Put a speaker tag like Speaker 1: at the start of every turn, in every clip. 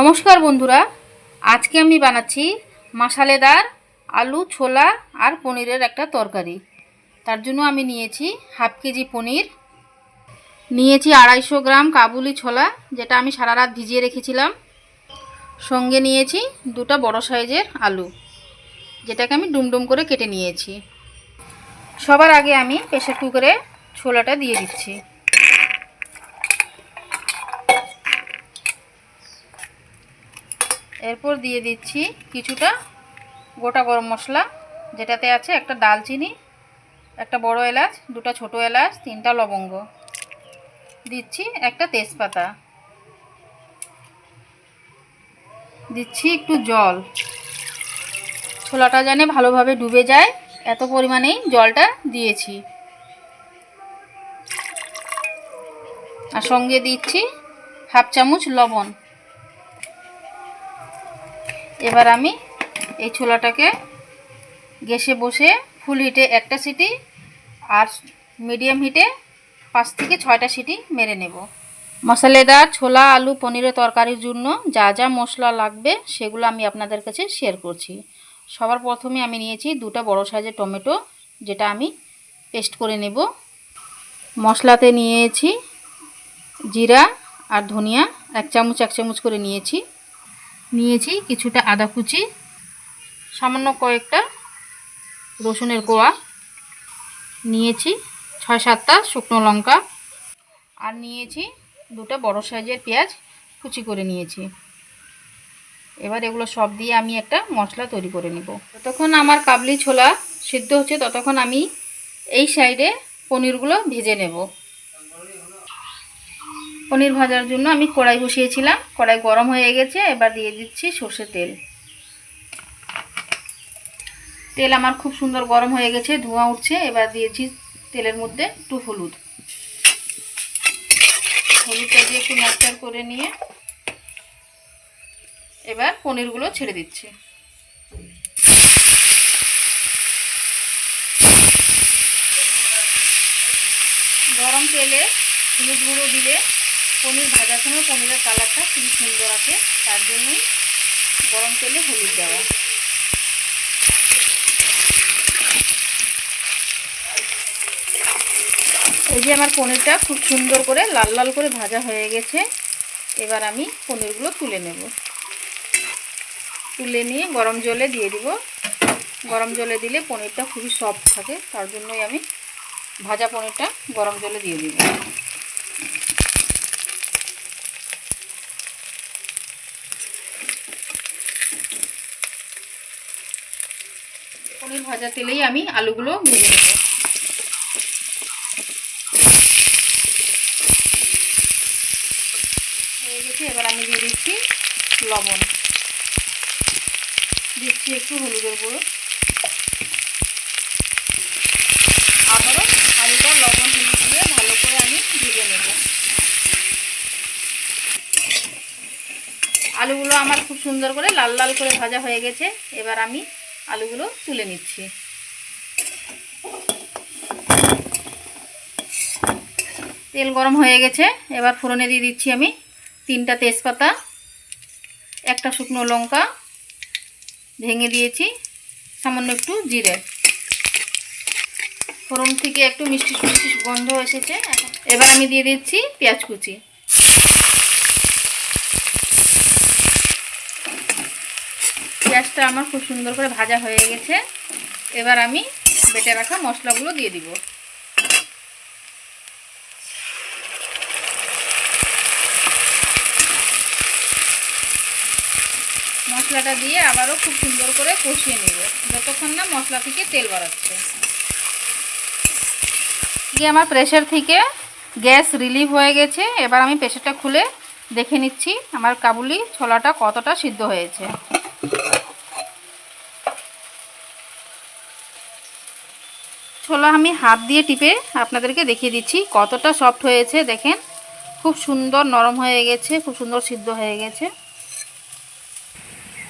Speaker 1: নমস্কার বন্ধুরা, আজকে আমি বানাচ্ছি মশালেদার আলু, ছোলা আর পনিরের একটা তরকারি। তার জন্য আমি নিয়েছি হাফ কেজি পনির, নিয়েছি আড়াইশো গ্রাম কাবুলি ছোলা, যেটা আমি সারা রাত ভিজিয়ে রেখেছিলাম। সঙ্গে নিয়েছি দুটো বড় সাইজের আলু, যেটাকে আমি ডুমডুম করে কেটে নিয়েছি। সবার আগে আমি প্রেশার কুকারে ছোলাটা দিয়ে দিচ্ছি। এরপর দিয়ে দিচ্ছি কিছুটা গোটা গরম মশলা, যেটাতে আছে একটা দালচিনি, একটা বড় এলাচ, দুটো ছোট এলাচ, তিনটা লবঙ্গ। দিচ্ছি একটা তেজপাতা। দিচ্ছি একটু জল। ছোলাটা জানে ভালোভাবে ডুবে যায়, এত পরিমাণেই জলটা দিয়েছি। আর সঙ্গে দিচ্ছি হাফ চামচ লবণ। এবার আমি এই ছোলাটাকে গ্যাসে বসে ফুল হিটে একটা সিটি আর মিডিয়াম হিটে পাঁচ থেকে ছয়টা সিটি মেরে নেব। মশলাদার ছোলা, আলু, পনিরের তরকারির জন্য যা যা মশলা লাগবে সেগুলো আমি আপনাদের কাছে শেয়ার করছি। সবার প্রথমে আমি নিয়েছি দুটো বড় সাইজের টমেটো, যেটা আমি পেস্ট করে নেব। মশলাতে নিয়েছি জিরা আর ধনিয়া, এক চামচ এক চামচ করে নিয়েছি। নিয়েছি কিছুটা আদা কুচি, সামান্য কয়েকটা রসুনের কোয়া নিয়েছি, ছয় সাতটা শুকনো লঙ্কা, আর নিয়েছি দুটো বড় সাইজের পেঁয়াজ কুচি করে নিয়েছি। এবার এগুলো সব দিয়ে আমি একটা মশলা তৈরি করে নেব। যতক্ষণ আমার কাবলি ছোলা সিদ্ধ হচ্ছে, ততক্ষণ আমি এই সাইডে পনিরগুলো ভেজে নেব। পনির ভাজার জন্য আমি কড়াই বসিয়েছিলাম। কড়াই গরম হয়ে গেছে, এবার দিয়ে দিচ্ছি সর্ষের তেল। তেল আমার খুব সুন্দর গরম হয়ে গেছে, ধোঁয়া উঠছে, এবার দিয়েছি তেলের মধ্যে একটু হলুদ। হলুদটা দিয়ে একটু নাচার করে নিয়ে এবার পনিরগুলো ছেড়ে দিচ্ছি। গরম তেলে হলুদ গুঁড়ো দিলে পনির ভাজার সময় পনিরের কালারটা খুবই সুন্দর আছে তার জন্যই গরম তেলে হলুদ দেওয়া। এই যে আমার পনিরটা খুব সুন্দর করে লাল লাল করে ভাজা হয়ে গেছে, এবার আমি পনিরগুলো তুলে নেব। তুলে নিয়ে গরম জলে দিয়ে দিব। গরম জলে দিলে পনিরটা খুবই সফট থাকে, তার জন্যই আমি ভাজা পনিরটা গরম জলে দিয়ে দিব পনির ভাজা তেলেই আমি আলুগুলো ভেজে নেব। হয়ে গেছে, এবার আমি দিয়ে দিচ্ছি লবণ। দিচ্ছি একটু হলুদের গুঁড়ো। আবারও আলুটা লবণ দিয়ে ভালো করে আমি ভেজে নেব। আলুগুলো আমার খুব সুন্দর করে লাল লাল করে ভাজা হয়ে গেছে। এবার আমি আলুগুলো তুলে নিচ্ছি। তেল গরম হয়ে গেছে, এবার ফোড়নে দিয়ে দিচ্ছি আমি তিনটা তেজপাতা, একটা শুকনো লঙ্কা, ভেঙে দিয়েছি সামান্য একটু জিরে। ফোড়ন থেকে একটু মিষ্টি মিষ্টি গন্ধ এসেছে। এবার আমি দিয়ে দিচ্ছি পেঁয়াজ কুচি। পেঁয়াজটা আমার খুব সুন্দর করে ভাজা হয়ে গেছে। এবার আমি বেটে রাখা মশলাগুলো দিয়ে দিব। মশলাটা দিয়ে আবারও খুব সুন্দর করে কষিয়ে নেব, যতক্ষণ না মশলা থেকে তেল বাড়াচ্ছে। দিয়ে আমার প্রেশার থেকে গ্যাস রিলিভ হয়ে গেছে। এবার আমি প্রেশারটা খুলে দেখে নিচ্ছি আমার কাবুলি ছোলাটা কতটা সিদ্ধ হয়েছে। ছোলা আমি হাত দিয়ে টিপে আপনাদেরকে দেখিয়ে দিচ্ছি কতটা সফট হয়েছে, দেখেন। খুব সুন্দর নরম হয়ে গেছে, খুব সুন্দর সিদ্ধ হয়ে গেছে।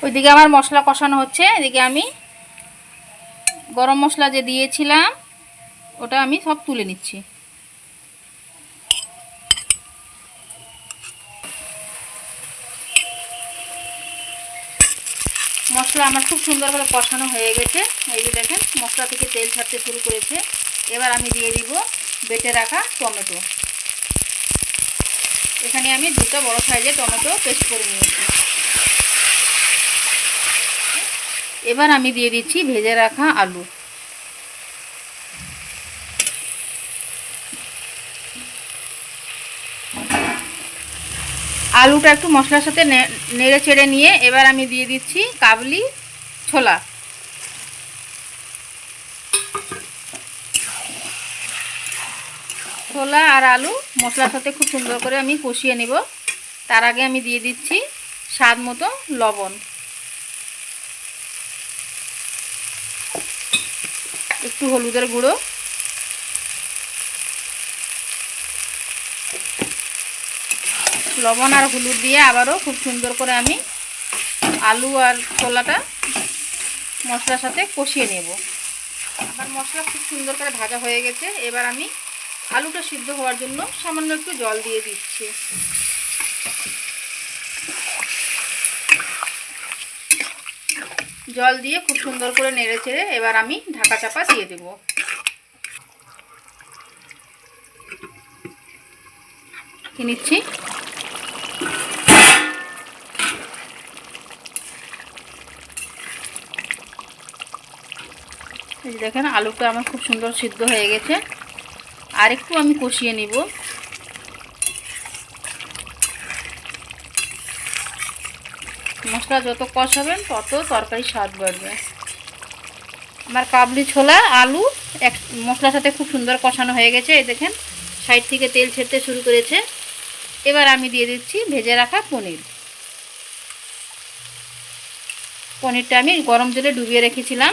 Speaker 1: ওইদিকে আমার মশলা কষানো হচ্ছে, এদিকে আমি গরম মশলা যে দিয়েছিলাম, ওটা আমি সব তুলে নিচ্ছি। মশলা আমার খুব সুন্দরভাবে কষানো হয়ে গেছে। এই যে দেখেন, মশলা থেকে তেল ছাড়তে শুরু করেছে। এবার আমি দিয়ে দিব বেটে রাখা টমেটো। এখানে আমি দুটো বড় সাইজে টমেটো পেস্ট করে নিয়েছি। এবার আমি দিয়ে দিচ্ছি ভেজে রাখা আলু। আলুটা একটু মশলার সাথে নেড়ে চেড়ে নিয়ে এবার আমি দিয়ে দিচ্ছি কাবলি ছোলা। ছোলা আর আলু মশলার সাথে খুব সুন্দর করে আমি কষিয়ে নিব। তার আগে আমি দিয়ে দিচ্ছি স্বাদ মতো লবণ। একটু হলুদের গুঁড়ো। লবণ আর হলুদ দিয়ে আবারও খুব সুন্দর করে আমি আলু আর ছোলাটা মশলার সাথে কষিয়ে নেব। আমার মশলা খুব সুন্দর করে ভাজা হয়ে গেছে। এবার আমি আলুটা সিদ্ধ হওয়ার জন্য সামান্য একটু জল দিয়ে দিচ্ছি। জল দিয়ে খুব সুন্দর করে নেড়ে চেড়ে এবার আমি ঢাকা চাপা দিয়ে দেব। নিচ্ছি। এই দেখেন, আলুটা আমার খুব সুন্দর সিদ্ধ হয়ে গেছে। আর একটু আমি কষিয়ে নিব। মশলা যত কষাবেন, তত তরকারি স্বাদ বাড়বে। আমার কাবলি ছোলা, আলু, এক মশলার সাথে খুব সুন্দর কষানো হয়ে গেছে। এই দেখেন, সাইড থেকে তেল ছেড়তে শুরু করেছে। এবার আমি দিয়ে দিচ্ছি ভেজে রাখা পনির। পনিরটা আমি গরম জলে ডুবিয়ে রেখেছিলাম।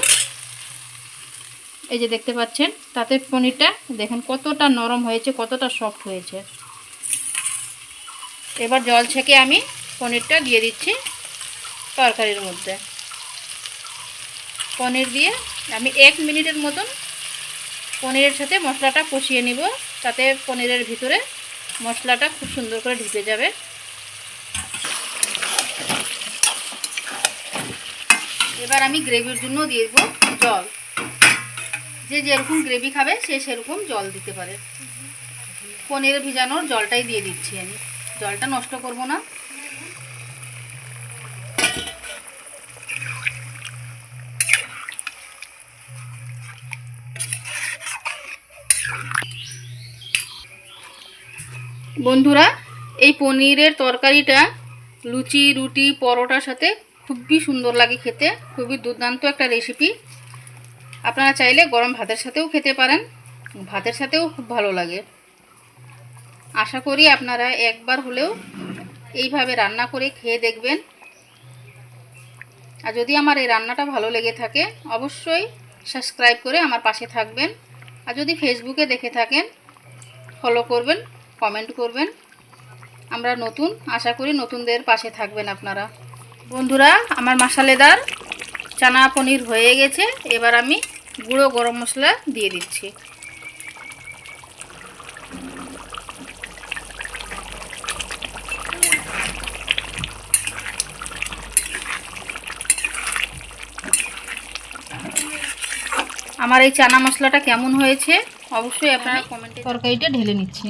Speaker 1: এই যে দেখতে পাচ্ছেন, তাতে পনিরটা দেখেন কতটা নরম হয়েছে, কতটা সফট হয়েছে। এবার জল ছেঁকে আমি পনিরটা দিয়ে দিচ্ছি তরকারির মধ্যে। পনির দিয়ে আমি এক মিনিটের মতন পনিরের সাথে মশলাটা কষিয়ে নিব, তাতে পনিরের ভিতরে মশলাটা খুব সুন্দর করে ঢুকে যাবে। এবার আমি গ্রেভির জন্য দিয়ে দেবো জল। যে যেরকম গ্রেভি খাবে, সে সেরকম জল দিতে পারে। পনির ভিজানোর জলটাই দিয়ে দিচ্ছি আমি। জলটা নষ্ট করব না। বন্ধুরা, এই পনিরের তরকারিটা লুচি, রুটি, পরোটার সাথে খুবই সুন্দর লাগে খেতে। খুবই দুর্দান্ত একটা রেসিপি আপনারা চাইলে গরম ভাতের সাথেও খেতে পারেন, ভাতের সাথেও খুব ভালো লাগে। আশা করি আপনারা একবার হলেও এইভাবে রান্না করে খেয়ে দেখবেন। আর যদি আমার এই রান্নাটা ভালো লেগে থাকে, অবশ্যই সাবস্ক্রাইব করে আমার পাশে থাকবেন। আর যদি ফেসবুকে দেখে থাকেন, ফলো করবেন, কমেন্ট করবেন। আমরা নতুন, আশা করি নতুনদের পাশে থাকবেন আপনারা। বন্ধুরা, আমার মশালেদার চানা পনির হয়ে গেছে এবার আমি গুঁড়ো গরম মশলা দিয়ে দিচ্ছি। আমার এই চানা মশলাটা কেমন হয়েছে? অবশ্যই আপনারা কমেন্টে তরকারিটা ঢেলে নিচ্ছি।